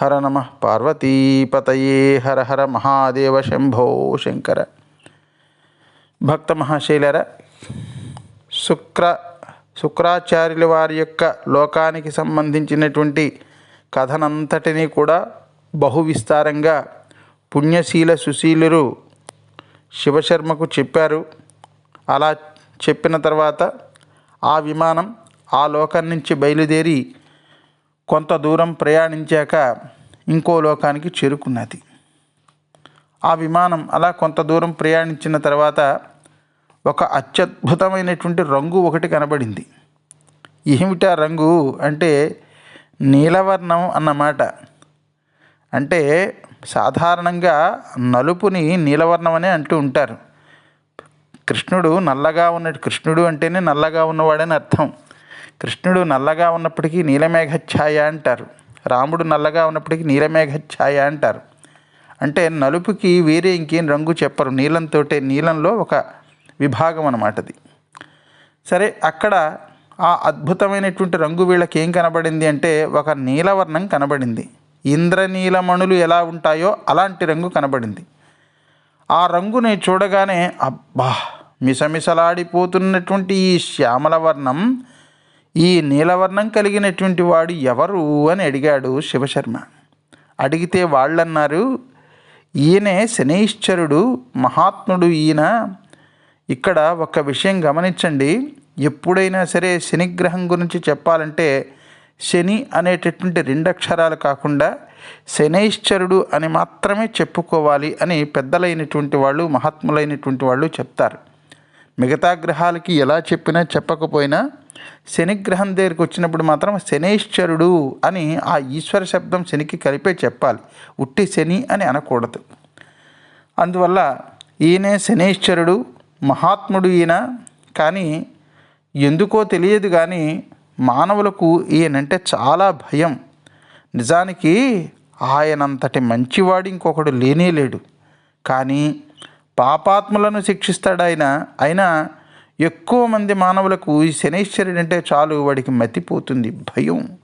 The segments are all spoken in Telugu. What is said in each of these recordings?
హర నమ పార్వతీపతయే హర హర మహాదేవ శంభో శంకర. భక్త మహాశైలర శుక్ర శుక్రాచార్యుల వారి యొక్క లోకానికి సంబంధించినటువంటి కథనంతటినీ కూడా బహు విస్తారంగా పుణ్యశీల సుశీలురు శివశర్మకు చెప్పారు. అలా చెప్పిన తర్వాత ఆ విమానం ఆ లోకం నుంచి బయలుదేరి కొంత దూరం ప్రయాణించాక ఇంకో లోకానికి చేరుకున్నది. ఆ విమానం అలా కొంత దూరం ప్రయాణించిన తర్వాత ఒక అత్యద్భుతమైనటువంటి రంగు ఒకటి కనబడింది. ఏమిటా రంగు అంటే నీలవర్ణం అన్నమాట. అంటే సాధారణంగా నలుపుని నీలవర్ణం అనే అంటూ ఉంటారు. కృష్ణుడు నల్లగా ఉన్నట్టు కృష్ణుడు అంటేనే నల్లగా ఉన్నవాడని అర్థం. కృష్ణుడు నల్లగా ఉన్నప్పటికీ నీలమేఘ ఛాయ అంటారు. రాముడు నల్లగా ఉన్నప్పటికీ నీలమేఘ ఛాయ అంటారు. అంటే నలుపుకి వేరే ఇంకేం రంగు చెప్పరు. నీలంతో నీలంలో ఒక విభాగం అన్నమాట అది సరే అక్కడ ఆ అద్భుతమైనటువంటి రంగు వీళ్ళకి ఏం కనబడింది అంటే ఒక నీలవర్ణం కనబడింది. ఇంద్రనీలమణులు ఎలా ఉంటాయో అలాంటి రంగు కనబడింది. ఆ రంగుని చూడగానే అబ్బా! మిసమిసలాడిపోతున్నటువంటి ఈ శ్యామల వర్ణం ఈ నీలవర్ణం కలిగినటువంటి వాడు ఎవరు అని అడిగాడు శివశర్మ. అడిగితే వాళ్ళన్నారు ఈయనే శనైశ్చరుడు మహాత్ముడు ఈయన. ఇక్కడ ఒక విషయం గమనించండి. ఎప్పుడైనా సరే శనిగ్రహం గురించి చెప్పాలంటే శని అనేటటువంటి రెండు అక్షరాలు కాకుండా శనైశ్చరుడు అని మాత్రమే చెప్పుకోవాలి అని పెద్దలైనటువంటి వాళ్ళు మహాత్ములైనటువంటి వాళ్ళు చెప్తారు. మిగతా గ్రహాలకి ఎలా చెప్పినా చెప్పకపోయినా శనిగ్రహం దగ్గరికి వచ్చినప్పుడు మాత్రం శనేశ్వరుడు అని ఆ ఈశ్వర శబ్దం శనికి కలిపే చెప్పాలి. ఉట్టి శని అని అనకూడదు. అందువల్ల ఈయనే శనేశ్వరుడు మహాత్ముడు ఈయన. కానీ ఎందుకో తెలియదు కానీ మానవులకు ఈయనంటే చాలా భయం. నిజానికి ఆయనంతటి మంచివాడు ఇంకొకడు లేనే లేడు. కానీ పాపాత్ములను శిక్షిస్తాడు ఆయన. అయినా ఎక్కువ మంది మానవులకు ఈ శనైశ్వరుడు అంటే చాలు వాడికి మతిపోతుంది భయం.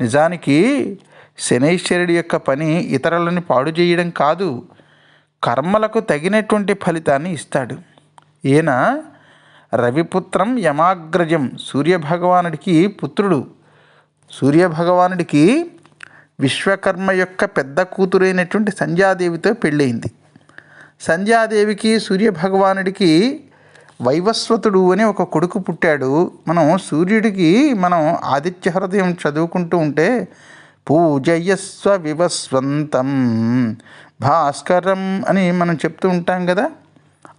నిజానికి శనైశ్వరుడి యొక్క పని ఇతరులని పాడు చేయడం కాదు కర్మలకు తగినటువంటి ఫలితాన్ని ఇస్తాడు. ఈయన రవిపుత్రం యమాగ్రజం సూర్యభగవానుడికి పుత్రుడు. సూర్యభగవానుడికి విశ్వకర్మ యొక్క పెద్ద కూతురైనటువంటి సంధ్యాదేవితో పెళ్ళయింది. సంధ్యాదేవికి సూర్యభగవానుడికి వైవస్వతుడు అని ఒక కొడుకు పుట్టాడు. మనం సూర్యుడికి మనం ఆదిత్య హృదయం చదువుకుంటూ ఉంటే పూజయస్వ వివస్వంతం భాస్కరం అని మనం చెప్తూ ఉంటాం కదా?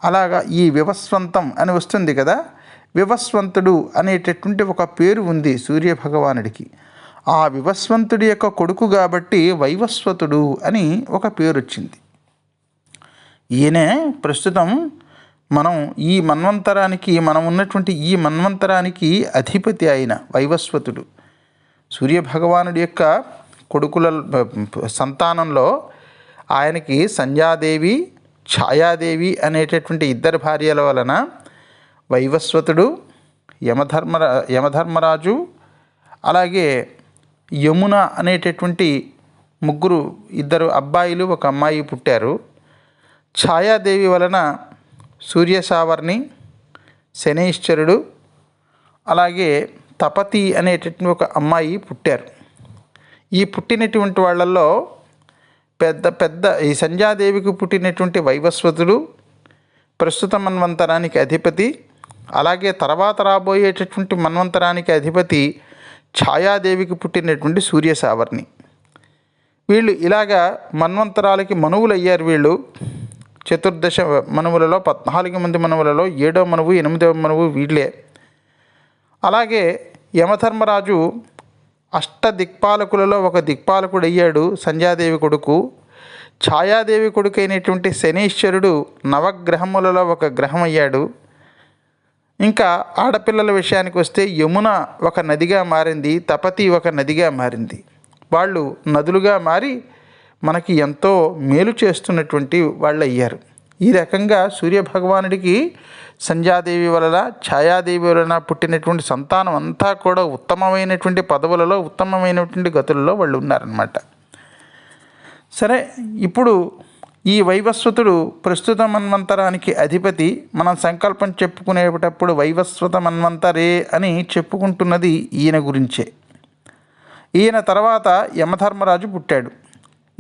అలాగా ఈ వివస్వంతం అని వస్తుంది కదా? వివస్వంతుడు అనేటటువంటి ఒక పేరు ఉంది సూర్యభగవానుడికి. ఆ వివస్వంతుడి యొక్క కొడుకు కాబట్టి వైవస్వతుడు అని ఒక పేరు వచ్చింది ఈయనే ప్రస్తుతం మనం ఈ మన్వంతరానికి మనం ఉన్నటువంటి ఈ మన్వంతరానికి అధిపతి అయిన వైవస్వతుడు. సూర్యభగవానుడి యొక్క కొడుకుల సంతానంలో ఆయనకి సంధ్యాదేవి ఛాయాదేవి అనేటటువంటి ఇద్దరు భార్యల వలన వైవస్వతుడు యమధర్మరా యమధర్మరాజు అలాగే యమున అనేటటువంటి ముగ్గురు ఇద్దరు అబ్బాయిలు ఒక అమ్మాయి పుట్టారు. ఛాయాదేవి వలన సూర్యసావర్ణి శనీశ్వరుడు అలాగే తపతి అనేటటువంటి ఒక అమ్మాయి పుట్టారు. ఈ పుట్టినటువంటి వాళ్ళల్లో పెద్ద పెద్ద ఈ సంధ్యాదేవికి పుట్టినటువంటి వైవస్వతుడు ప్రస్తుత మన్వంతరానికి అధిపతి అలాగే తర్వాత రాబోయేటటువంటి మన్వంతరానికి అధిపతి ఛాయాదేవికి పుట్టినటువంటి సూర్యసావర్ణి వీళ్ళు ఇలాగా మన్వంతరాలకి మనువులు అయ్యారు వీళ్ళు. చతుర్దశ మనువులలో పద్నాలుగు మంది మనువులలో ఏడో మనువు ఎనిమిదవ మనువు వీళ్ళే. అలాగే యమధర్మరాజు అష్ట దిక్పాలకులలో ఒక దిక్పాలకుడు అయ్యాడు సంధ్యాదేవి కొడుకు. ఛాయాదేవి కొడుకు అయినటువంటి శనీశ్వరుడు నవగ్రహములలో ఒక గ్రహం అయ్యాడు ఇంకా ఆడపిల్లల విషయానికి వస్తే యమున ఒక నదిగా మారింది తపతి ఒక నదిగా మారింది. వాళ్ళు నదులుగా మారి మనకి ఎంతో మేలు చేస్తున్నటువంటి వాళ్ళు అయ్యారు ఈ రకంగా సూర్యభగవానుడికి సంధ్యాదేవి వలన ఛాయాదేవి వలన పుట్టినటువంటి సంతానం అంతా కూడా ఉత్తమమైనటువంటి పదవులలో ఉత్తమమైనటువంటి గతులలో వాళ్ళు ఉన్నారనమాట సరే ఇప్పుడు ఈ వైవస్వతుడు ప్రస్తుత మన్వంతరానికి అధిపతి మనం సంకల్పం చెప్పుకునేటప్పుడు వైవస్వత మన్వంతరే అని చెప్పుకుంటున్నది ఈయన గురించే. ఈయన తర్వాత యమధర్మరాజు పుట్టాడు.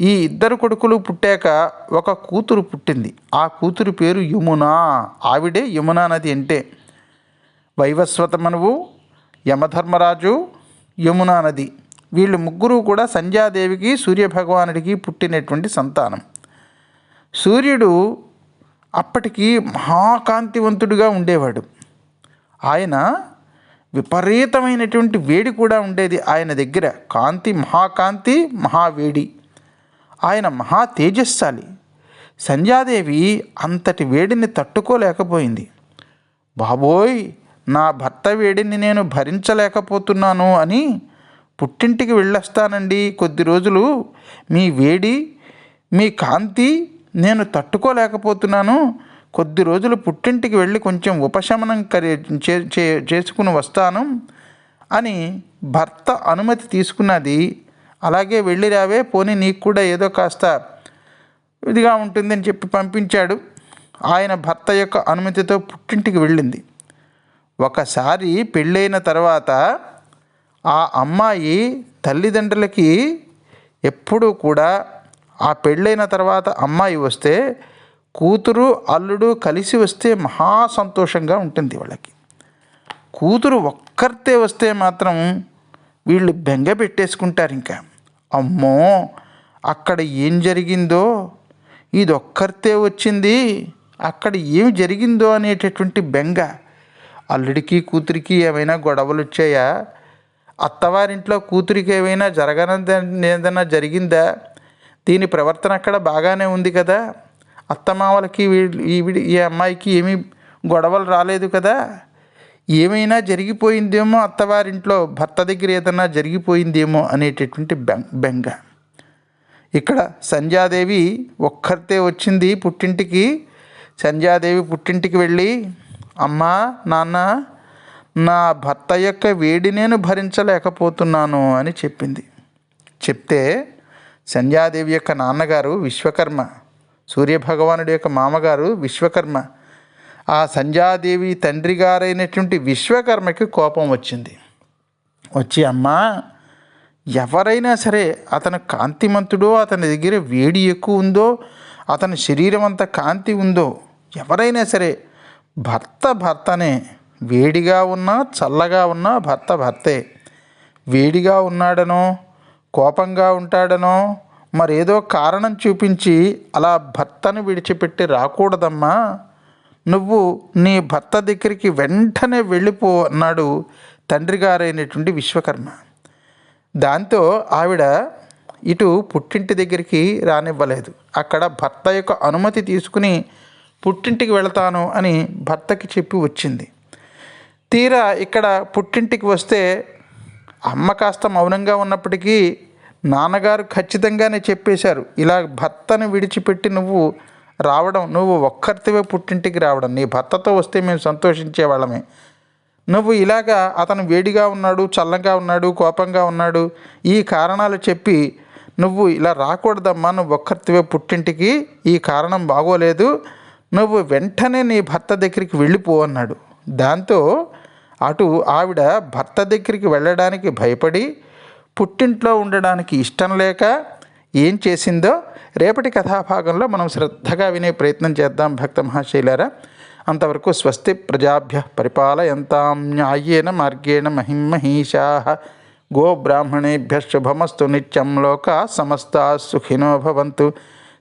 ఈ ఇద్దరు కొడుకులు పుట్టాక ఒక కూతురు పుట్టింది. ఆ కూతురు పేరు యమున. ఆవిడే యమునా నది అంటే వైవస్వతమనువు యమధర్మరాజు యమునా నది. వీళ్ళు ముగ్గురు కూడా సంధ్యాదేవికి సూర్యభగవానుడికి పుట్టినటువంటి సంతానం. సూర్యుడు అప్పటికి మహాకాంతివంతుడిగా ఉండేవాడు. ఆయన విపరీతమైనటువంటి వేడి కూడా ఉండేది. ఆయన దగ్గర కాంతి మహాకాంతి మహావేడి. ఆయన మహా తేజస్శాలి. సంధ్యాదేవి అంతటి వేడిని తట్టుకోలేకపోయింది. బాబోయ్ నా భర్త వేడిని నేను భరించలేకపోతున్నాను అని పుట్టింటికి వెళ్ళొస్తానండి. కొద్ది రోజులు మీ వేడి మీ కాంతి నేను తట్టుకోలేకపోతున్నాను. కొద్ది రోజులు పుట్టింటికి వెళ్ళి కొంచెం ఉపశమనం కరి చే చే- చేసుకుని వస్తాను అని భర్త అనుమతి తీసుకున్నది అలాగే వెళ్ళి రావే పోనీ నీకు కూడా ఏదో కాస్త ఇదిగా ఉంటుందని చెప్పి పంపించాడు. ఆయన భర్త యొక్క అనుమతితో పుట్టింటికి వెళ్ళింది. ఒకసారి పెళ్ళైన తర్వాత ఆ అమ్మాయి తల్లిదండ్రులకి ఎప్పుడూ కూడా ఆ పెళ్ళైన తర్వాత అమ్మాయి వస్తే కూతురు అల్లుడు కలిసి వస్తే మహా సంతోషంగా ఉంటుంది వాళ్ళకి. కూతురు ఒక్కరితే వస్తే మాత్రం వీళ్ళు బెంగ పెట్టేసుకుంటారు ఇంకా. అమ్మో అక్కడ ఏం జరిగిందో? ఇది ఒక్కరితే వచ్చింది. అక్కడ ఏమి జరిగిందో అనేటటువంటి బెంగ. అల్లుడికి కూతురికి ఏమైనా గొడవలు వచ్చాయా అత్తవారింట్లో కూతురికి ఏమైనా జరగనంత ఏదైనా జరిగిందా? దీని ప్రవర్తన అక్కడ బాగానే ఉంది కదా? అత్తమామలకి వీళ్ళు- ఈ అమ్మాయికి ఏమీ గొడవలు రాలేదు కదా? ఏమైనా జరిగిపోయిందేమో అత్తవారింట్లో భర్త దగ్గర ఏదైనా జరిగిపోయిందేమో అనేటటువంటి బెంగ. ఇక్కడ సంధ్యాదేవి ఒక్కరితే వచ్చింది పుట్టింటికి. సంధ్యాదేవి పుట్టింటికి వెళ్ళి అమ్మా నాన్న నా భర్త యొక్క వేడి నేను భరించలేకపోతున్నాను అని చెప్పింది. చెప్తే సంధ్యాదేవి యొక్క నాన్నగారు విశ్వకర్మ సూర్యభగవానుడి యొక్క మామగారు విశ్వకర్మ ఆ సంధ్యాదేవి తండ్రి గారైనటువంటి విశ్వకర్మకి కోపం వచ్చింది. వచ్చి అమ్మా ఎవరైనా సరే అతను కాంతిమంతుడో అతని దగ్గర వేడి ఎక్కువ ఉందో అతని శరీరం అంత కాంతి ఉందో ఎవరైనా సరే భర్త భర్తనే వేడిగా ఉన్నా చల్లగా ఉన్నా భర్త భర్తే. వేడిగా ఉన్నాడనో కోపంగా ఉంటాడనో మరేదో కారణం చూపించి అలా భర్తను విడిచిపెట్టి రాకూడదమ్మా. నువ్వు నీ భర్త దగ్గరికి వెంటనే వెళ్ళిపో అన్నాడు తండ్రి గారైనటువంటి విశ్వకర్మ. దాంతో ఆవిడ ఇటు పుట్టింటి దగ్గరికి రానివ్వలేదు. అక్కడ భర్త యొక్క అనుమతి తీసుకుని పుట్టింటికి వెళతాను అని భర్తకి చెప్పి వచ్చింది. తీరా ఇక్కడ పుట్టింటికి వస్తే అమ్మ కాస్త మౌనంగా ఉన్నప్పటికీ నాన్నగారు ఖచ్చితంగానే చెప్పేశారు. ఇలా భర్తను విడిచిపెట్టి నువ్వు రావడం నువ్వు ఒక్కరితివే పుట్టింటికి రావడం నీ భర్తతో వస్తే మేము సంతోషించే వాళ్ళమే. నువ్వు ఇలాగా అతను వేడిగా ఉన్నాడు చల్లంగా ఉన్నాడు కోపంగా ఉన్నాడు ఈ కారణాలు చెప్పి నువ్వు ఇలా రాకూడదమ్మా నువ్వు ఒక్కరితివే పుట్టింటికి ఈ కారణం బాగోలేదు నువ్వు వెంటనే నీ భర్త దగ్గరికి వెళ్ళిపో అన్నాడు. దాంతో అటు ఆవిడ భర్త దగ్గరికి వెళ్ళడానికి భయపడి పుట్టింట్లో ఉండడానికి ఇష్టం లేక ఏం చేసిందో రేపటి కథాభాగంలో మనం శ్రద్ధగా వినే ప్రయత్నం చేద్దాం భక్త మహాశైలారా. అంతవరకు స్వస్తి ప్రజాభ్య పరిపాలయంతాం న్యాయేన మార్గేణ మహిమహీషా గోబ్రాహ్మణేభ్య శుభమస్తు నిత్యం లోకా సమస్తా సుఖినో భవంతు.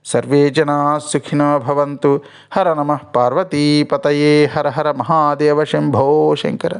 సర్వే జనా సుఖినో భవంతు. హర నమ పార్వతీపతయే. హర హర మహాదేవ శంభో శంకర.